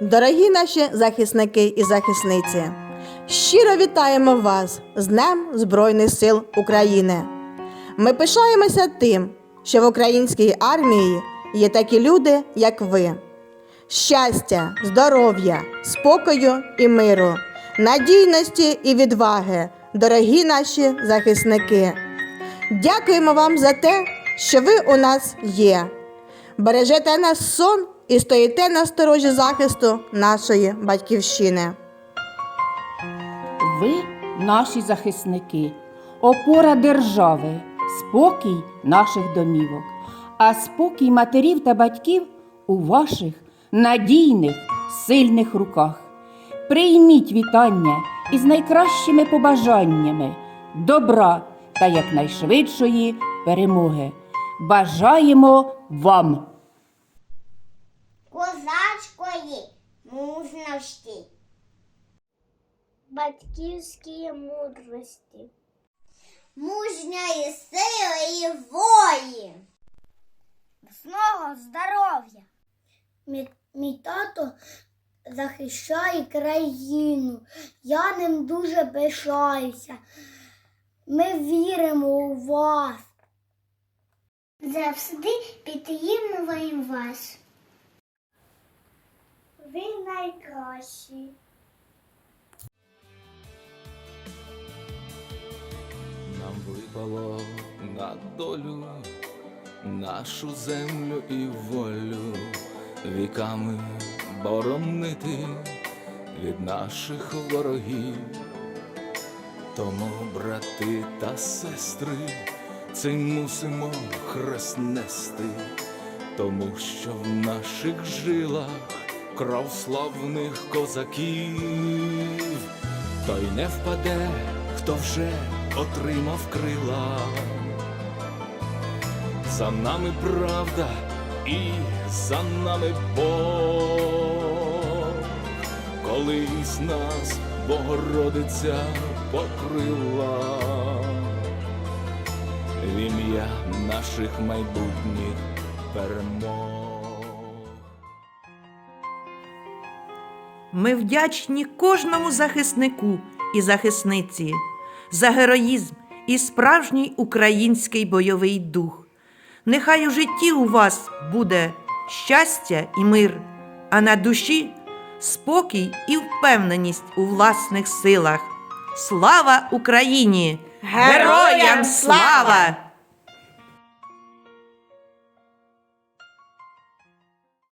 Дорогі наші захисники і захисниці, щиро вітаємо вас з Днем Збройних сил України. Ми пишаємося тим, що в українській армії є такі люди, як ви. Щастя, здоров'я, спокою і миру, надійності і відваги, дорогі наші захисники. Дякуємо вам за те, що ви у нас є. Бережете наш сон і стоїте на сторожі захисту нашої батьківщини. Ви наші захисники, опора держави, спокій наших домівок, а спокій матерів та батьків у ваших надійних, сильних руках. Прийміть вітання із найкращими побажаннями, добра та якнайшвидшої перемоги. Бажаємо вам! Батьківської мудрості, мужньої сили і волі, міцного здоров'я, Мій, мій тато захищає країну. Я ним дуже пишаюся. Ми віримо у вас. Завжди підтримуємо вас. Ви найкращі. Випало на долю нашу землю і волю віками боронити від наших ворогів. Тому, брати та сестри, цим мусимо хрест нести, тому що в наших жилах кров славних козаків, той не впаде, хто вже отримав крила. За нами правда і за нами Бог, колись нас Богородиця покрила в ім'я наших майбутніх перемог. Ми вдячні кожному захиснику і захисниці за героїзм і справжній український бойовий дух. Нехай у житті у вас буде щастя і мир, а на душі спокій і впевненість у власних силах. Слава Україні! Героям слава!